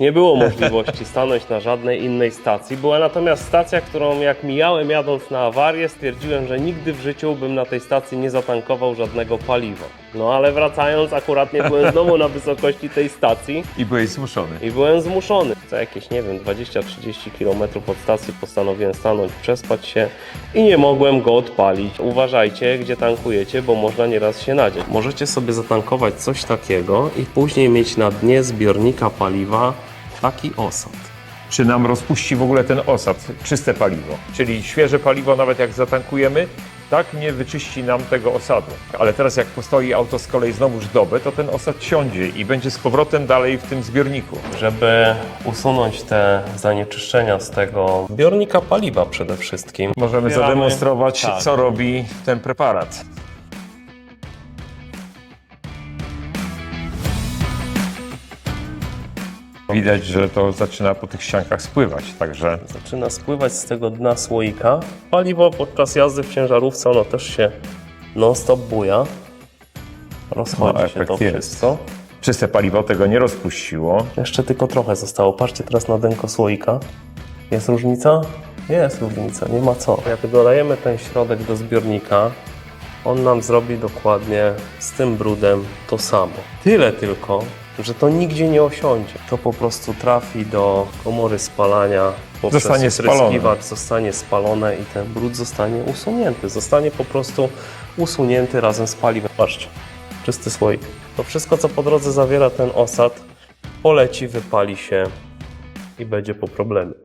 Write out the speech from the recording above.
Nie było możliwości stanąć na żadnej innej stacji. Była natomiast stacja, którą jak mijałem jadąc na awarię, stwierdziłem, że nigdy w życiu bym na tej stacji nie zatankował żadnego paliwa. No ale wracając, akurat nie byłem znowu na wysokości tej stacji I byłeś zmuszony. i byłem zmuszony. Za jakieś, nie wiem, 20-30 km od stacji postanowiłem stanąć, przespać się i nie mogłem go odpalić. Uważajcie, gdzie tankujecie, bo można nieraz się nadzieć. Możecie sobie zatankować coś takiego i później mieć na dnie zbiornika paliwa taki osad. Czy nam rozpuści w ogóle ten osad, czyste paliwo? Czyli świeże paliwo, nawet jak zatankujemy, tak nie wyczyści nam tego osadu. Ale teraz jak postoi auto z kolei znowuż dobę, to ten osad siądzie i będzie z powrotem dalej w tym zbiorniku. Żeby usunąć te zanieczyszczenia z tego zbiornika paliwa przede wszystkim. Możemy Otwieramy- zademonstrować, Tak. co robi ten preparat. Widać, że to zaczyna po tych ściankach spływać, także zaczyna spływać z tego dna słoika. Paliwo podczas jazdy w ciężarówce, ono też się non-stop buja. Rozchodzi No, się to jest. wszystko. czyste paliwo tego nie rozpuściło. Jeszcze tylko trochę zostało. Patrzcie teraz na denko słoika. Jest różnica? Jest różnica, nie ma co. Jak dodajemy ten środek do zbiornika, on nam zrobi dokładnie z tym brudem to samo. Tyle tylko, że to nigdzie nie osiądzie. To po prostu trafi do komory spalania. poprzez Zostanie spalone. Zostanie spalone i ten brud zostanie usunięty. Zostanie po prostu usunięty razem z paliwem. Patrzcie, czysty słoik. To wszystko, co po drodze zawiera ten osad, poleci, wypali się i będzie po problemie.